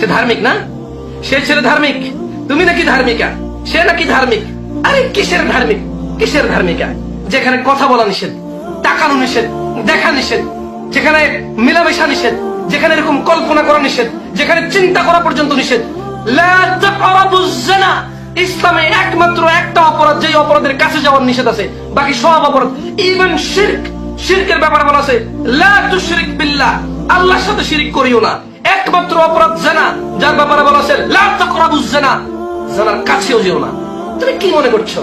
সে ধার্মিক না? সে ছেলে ধার্মিক। তুমি নাকি ধার্মিকা? সে নাকি ধার্মিক? আরে কিসের ধার্মিক? কিসের ধার্মিকা? যেখানে কথা বলা নিষেধ, তাকানো নিষেধ, দেখা নিষেধ, যেখানে মিলামেশা নিষেধ, যেখানে এরকম কল্পনা করা নিষেধ, যেখানে চিন্তা করা পর্যন্ত নিষেধ। ইসলামে একমাত্র একটা অপরাধ, যেই অপরাধের কাছে যাওয়ার নিষেধ আছে। বাকি সব অপরাধ। ইভেন শিরক, শিরকের ব্যাপারে বলা আছে, লা তুশরিক বিল্লাহ। আল্লাহর সাথে শিরিক করিও না। একমাত্র অপরাধ জানা, যার ব্যাপারে বলা আছে জিনা। জানার কাছেও যেও না। তুমি কি মনে করছ?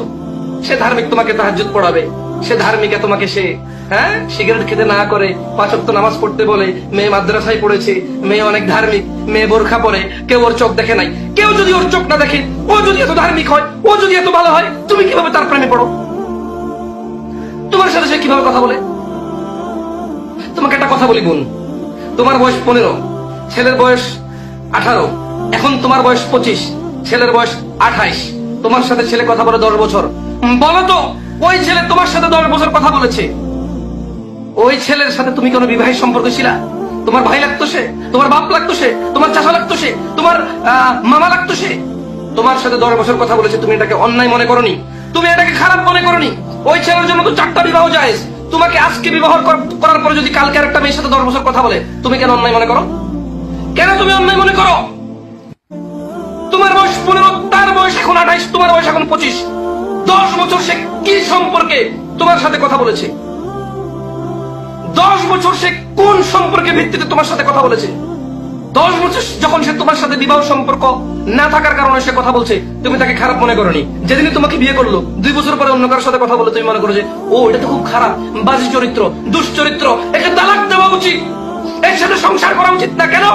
সে ধার্মিক তোমাকে তাহাজ্জুদ পড়াবে। সে ধার্মিকা তোমাকে সে হ্যাঁ সিগারেট খেতে না করে পাঁচক্ত নামাজ পড়তে বলে, মেয়ে মাদ্রাসায় পড়েছে, মেয়ে অনেক ধার্মিক, মেয়ে বোরখা পরে, কেউ ওর চোখ দেখে নাই। কেউ যদি ওর চোখ না দেখে, ও যদি এত ধার্মিক হয়, ও যদি এত ভালো হয়, তুমি কীভাবে তার প্রেমে পড়ো? তোমার সাথে সে কীভাবে কথা বলে? তোমাকে একটা কথা বলি বোন। তোমার বয়স পনেরো। ছেলের বয়স আঠারো। এখন তোমার বয়স পঁচিশ, ছেলের বয়স আঠাইশ। তোমার সাথে ছেলে কথা বলে দশ বছর। বলো তো, ওই ছেলে তোমার সাথে দশ বছর কথা বলেছে? ওই ছেলের সাথে তুমি কোনো বিবাহের সম্পর্ক ছিলা? তোমার ভাই লাগতো সে? তোমার বাপ লাগতো সে? তোমার চাষা লাগতো সে? তোমার মামা লাগতো সে? তোমার সাথে দশ বছর কথা বলেছে, তুমি এটাকে অন্যায় মনে করনি? তুমি এটাকে খারাপ মনে করনি? ওই ছেলের জন্য তো চারটা বিবাহ যায় তোমাকে আজকে বিবাহ কর- করার পরে যদি কালকে আরেকটা মেয়ের সাথে দশ বছর কথা বলে, তুমি কেন অন্যায় মনে করো? কেন তুমি অন্যায় মনে করো? তোমার বয়স পনেরো, তার বয়স এখন আঠাইশ, তোমার বয়স এখন পঁচিশ। দশ বছর সে কি সম্পর্কে তোমার সাথে কথা বলেছে? দশ বছর সে কোন সম্পর্কে ভিত্তিতে তোমার সাথে কথা বলেছে? দশ বছর যখন সে তোমার সাথে বিবাহ সম্পর্ক না থাকার কারণে সে কথা বলছে, তুমি তাকে খারাপ মনে করনি। যেদিনই তোমাকে বিয়ে করল, দুই বছর পরে অন্য কারোর সাথে কথা বলে তুমি মনে করো যে, ও, এটা তো খুব খারাপ, বাজে চরিত্র, দুশ্চরিত্র, একে তালাক দেওয়া উচিত, এর সাথে সংসার করা উচিত না কেন?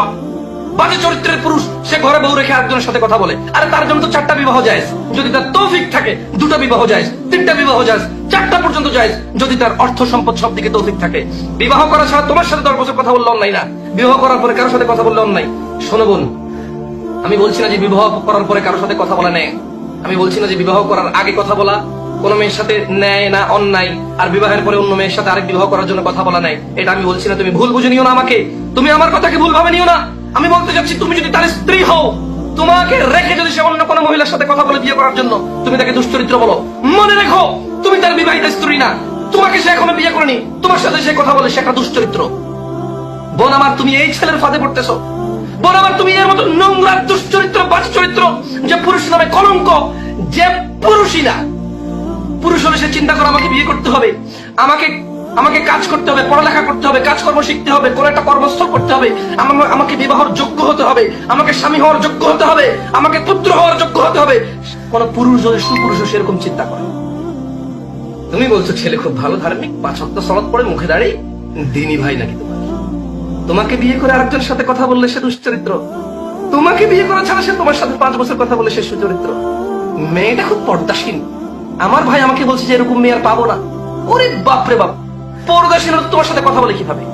বাজে চরিত্রের পুরুষ, সে ঘরে বউ রেখে একজনের সাথে কথা বলে। আরে তার জন্য তো চারটা বিবাহ যায় যদি তার তৌফিক থাকে, দুটো বিবাহ যায় তিনটা বিবাহ যায় চারটা পর্যন্ত যায় যদি তার অর্থ সম্পদ সব দিকে তৌফিক থাকে। বিবাহ করা ছাড়া তোমার সাথে দশ বছর কথা বললে অন্যায় না। বিবাহ করার পরে কারোর সাথে কথা বললে অন্যায়। শোনো বোন, আমি বলছি না যে বিবাহ করার পরে কারোর সাথে কথা বলা নেই আমি বলছি না যে বিবাহ করার আগে কথা বলা। কোন মেয়ের সাথে ন্যায় না অন্যায়, আর বিবাহের পরে অন্য মেয়ের সাথে আরেক বিবাহ করার জন্য কথা বলা নাই এটা আমি বলছি না, তুমি ভুল বুঝে নিও না আমাকে। তুমি আমার কথাকে ভুল ভাবে নিও না। আমি বলতে চাচ্ছি, তুমি যদি তার স্ত্রী হও, তোমাকে রেখে যদি সে অন্য কোনো মহিলার সাথে কথা বলে বিয়ে করার জন্য, তুমি তাকে দুশ্চরিত্র বলো। মনে রেখো, তুমি তার বিবাহিত স্ত্রী না। তোমাকে সে এখনও বিয়ে করেনি। তোমার সাথে সে কথা বলে, সে একটা দুশ্চরিত্র। বোন আমার, তুমি এই ছেলের ফাঁদে পড়তেছো। বোন আমার, তুমি এর মতো নোংরা দুশ্চরিত্র বাজ চরিত্র যে পুরুষ নামে কলঙ্ক, যে পুরুষই না। পুরুষ হলে সে চিন্তা করে, আমাকে বিয়ে করতে হবে। আমাকে আমাকে কাজ করতে হবে, পড়ালেখা করতে হবে, কাজকর্ম শিখতে হবে, কোন একটা কর্মস্থল করতে হবে আমাকে বিবাহর যোগ্য হতে হবে, আমাকে স্বামী হওয়ার যোগ্য হতে হবে, আমাকে পুত্র হওয়ার যোগ্য হতে হবে। কোন পুরুষ যদি সুপুরুষ সেরকম চিন্তা করে। তুমি বলছো ছেলে খুব ভালো ধার্মিক, পাঁচ সপ্তাহ সলাৎ পরে মুখে দাঁড়িয়ে, দিনী ভাই নাকি তোমার? তোমাকে বিয়ে করে আরেকজনের সাথে কথা বললে সে দুশ্চরিত্র? তোমাকে বিয়ে করা ছাড়া সে তোমার সাথে পাঁচ বছর কথা বলে সে সুচরিত্র? মেয়েটা খুব পর্দাসীন আমার ভাই আমাকে বলছে যে এরকম মেয়ে আর পাবো না। ওরে বাপরে বাপ। পর্দাসীন হলে তোমার সাথে কথা বলে কীভাবে?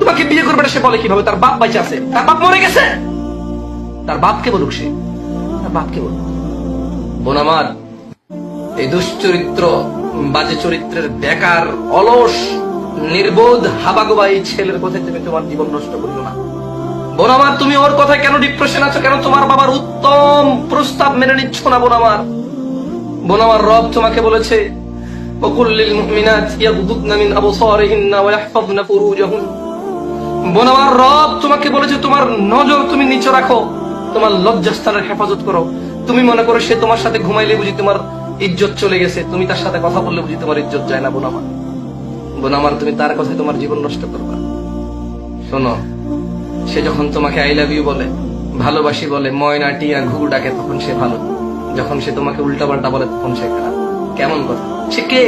তোমাকে বিয়ে করবে সে বলে কীভাবে? তার বাপ বাইচে আছে। তার বাপ মরে গেছে? তার বাপকে বলুক সে। তার বাপকে বলুক। বোন আমার এই দুশ্চরিত্র, বাজে চরিত্রের বেকার, অলস, নির্বোধ হাবাগোবা এই ছেলের কথায় তুমি তোমার জীবন নষ্ট করিও না। বোন আমার তুমি ওর কথায় কেন ডিপ্রেশন আছো? কেন তোমার বাবার উত্তম প্রস্তাব মেনে নিচ্ছ না বোন আমার বোন আমার রব তোমাকে বলেছে وقل للمؤمنات يغضضن من أبصارهن ويحفظن فروجهن বোন আমার রব তোমাকে বলেছে তোমার নজর তুমি নিচে রাখো তোমার লজ্জাস্থানের হেফাজত করো তুমি মনে করো সে তোমার সাথে ঘুমাইলে বুঝি তোমার ইজ্জত চলে গেছে তুমি তার সাথে কথা বললে বুঝি তোমার ইজ্জত যায় না বোন আমার বোন আমার তুমি তার কথায় তোমার জীবন নষ্ট করবা শোনো সে যখন তোমাকে আই লাভ ইউ বলে ভালোবাসি বলে ময়না টিয়া ঘুঘু ডাকে তখন সে ভালো যখন সে তোমাকে উল্টা পাল্টা বলে তখন সে খারাপ কেমন কথা? সে কে?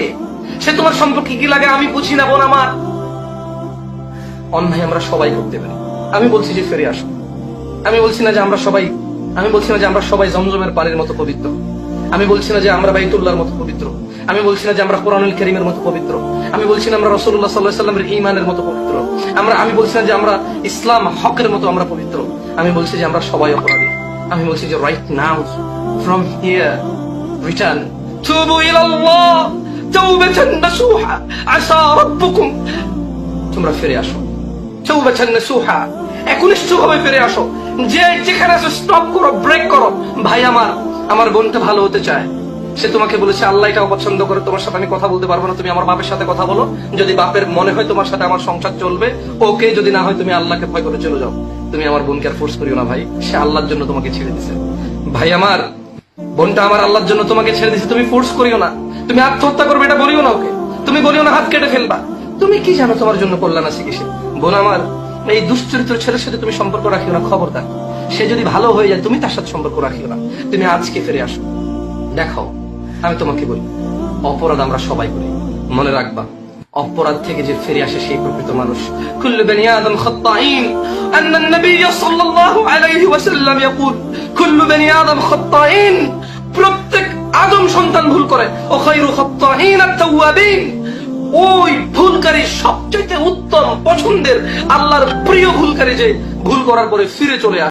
সে তোমার সম্পর্কে কি লাগে আমি বুঝি না, বোন আমার? অন্যায় আমরা সবাই করতে পারি। আমি বলছি যে ফিরে আসো। আমি বলছি না যে আমরা সবাই আমি বলছি না যে আমরা সবাই জমজমের পানির মতো পবিত্র। আমি বলছি না যে আমরা বাইতুল্লাহর মতো পবিত্র। আমি বলছি না যে আমরা কোরআনুল করিমের মতো পবিত্র। আমি বলছি না আমরা রসুল্লাহ সাল্লাহ সাল্লামের ইমানের মতো পবিত্র। আমরা আমি বলছি না যে আমরা ইসলাম হকের মতো আমরা পবিত্র। আমি বলছি যে আমরা সবাই অপরাধী। আমি বলছি যে right now from here return তুবু ইলাল্লাহ তাওবাতান নাসুহা আসা রাব্বুকুম তোমরা ফিরে আসো। চৌবাচান সুহা একনিষ্ঠ ভাবে ফিরে আসো। যে যেখানে আছে স্টপ করো ব্রেক করো। ভাই আমার আমার বোনটা ভালো হতে চায়। সে তোমাকে বলেছে, আল্লাহ এটা অপছন্দ করে। তোমার সাথে আমি কথা বলতে পারব না। তুমি আমার বাপের সাথে কথা বলো। যদি বাপের মনে হয় তোমার সাথে আমার সংসার চলবে, ওকে যদি না হয় তুমি আল্লাহকে ভয় করে চলে যাও। তুমি আমার বোনকে আর ফোর্স করিও না ভাই। সে আল্লাহর জন্য তোমাকে ছেড়ে দিছে। ভাই আমার বোনটা আমার আল্লাহর জন্য তোমাকে ছেড়ে দিছে তুমি ফোর্স করিও না। তুমি আত্মহত্যা করবে, এটা বলিও না ওকে। তুমি বলিও না, হাত কেটে ফেলবা। তুমি কি জানো তোমার জন্য কল্যাণ আছে কিসে বোন আমার, এই দুশ্চরিত্র ছেলের সাথে তুমি সম্পর্ক রাখিও না, খবরদার। সে যদি ভালো হয়ে যায়, তুমি তার সাথে সম্পর্ক রাখিও না। তুমি আজকে ফিরে আসো। দেখো আমি তোমাকে বলি, অপরাধ আমরা সবাই করি। মনে রাখবা, অপরাধ থেকে যে ফিরে আসে সেই প্রকৃত মানুষ। কুল্লু বনি আদম খাত্তাইন আন্না নবী সাল্লাল্লাহু আলাইহি ওয়াসাল্লাম ইয়াকুল, কুল্লু বনি আদম খাত্তাইন করে ওই ভুলকারী সবচেয়ে উত্তম পছন্দের আল্লাহর প্রিয় ভুলকারী যে ভুল করার পরে ফিরে চলে আসে।